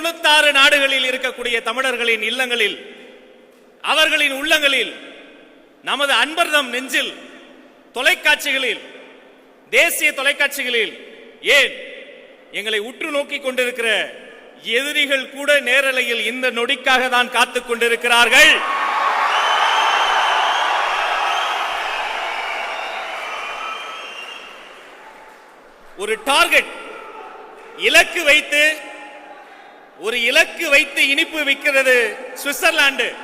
தொண்ணூத்தாறு நாடுகளில் இருக்கக்கூடிய தமிழர்களின் இல்லங்களில் அவர்களின் உள்ளங்களில் நமது அன்பர்தம் நெஞ்சில் தொலைக்காட்சிகளில் தேசிய தொலைக்காட்சிகளில் ஏன் எங்களை உற்று நோக்கிக் கொண்டிருக்கிற எதிரிகள் கூட நேரலையில் இந்த நொடிக்காக தான் காத்துக் கொண்டிருக்கிறார்கள்? ஒரு டார்கெட் இலக்கு வைத்து ஒரு இலக்கு வைத்து இனிப்பு விற்கிறது சுவிட்சர்லாந்து.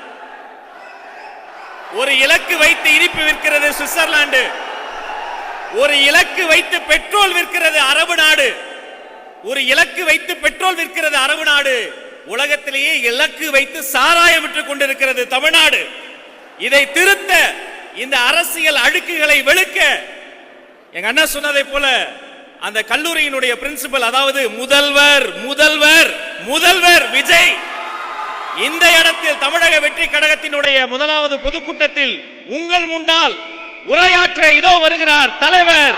ஒரு இலக்கு வைத்து இனிப்பு விற்கிறது சுவிட்சர்லாந்து. ஒரு இலக்கு வைத்து பெட்ரோல் விற்கிறது அரபு நாடு. ஒரு இலக்கு வைத்து பெட்ரோல் விற்கிறது அரபு நாடு. உலகத்திலேயே இலக்கு வைத்து சாராயம் விட்டுக் கொண்டிருக்கிறது தமிழ்நாடு. இதை திருத்த இந்த அரசியல் அழுக்குகளை வெளுக்க எங்க அண்ணா சொன்னதை போல அந்த கல்லூரியினுடைய பிரின்சிபல் அதாவது முதல்வர் முதல்வர் முதல்வர் விஜய் இந்த இடத்தில் தமிழக வெற்றி கழகத்தினுடைய முதலாவது பொதுக்கூட்டத்தில் உங்கள் முன்னால் உரையாற்ற இதோ வருகிறார் தலைவர்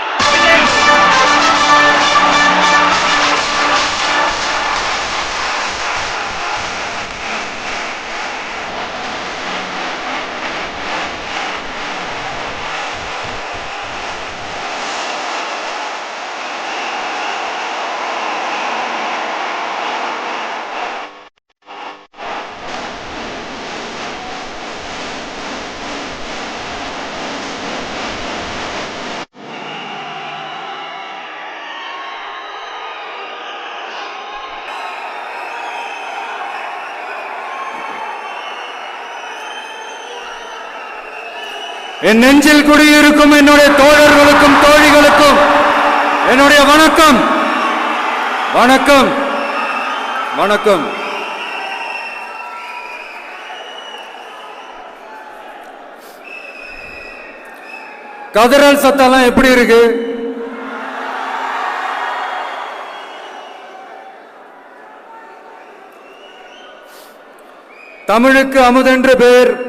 என் நெஞ்சில் குடியிருக்கும் என்னுடைய தோழர்களுக்கும் தோழிகளுக்கும் என்னுடைய வணக்கம். வணக்கம். வணக்கம். கதறல் சத்தம்லாம் எப்படி இருக்கு? தமிழுக்கு அமுதென்று பேர்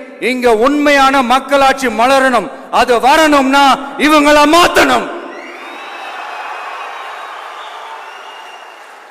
இங்க உண்மையான மக்களாட்சி மலரணும். அது வரணும்னா இவங்களை மாத்தணும்.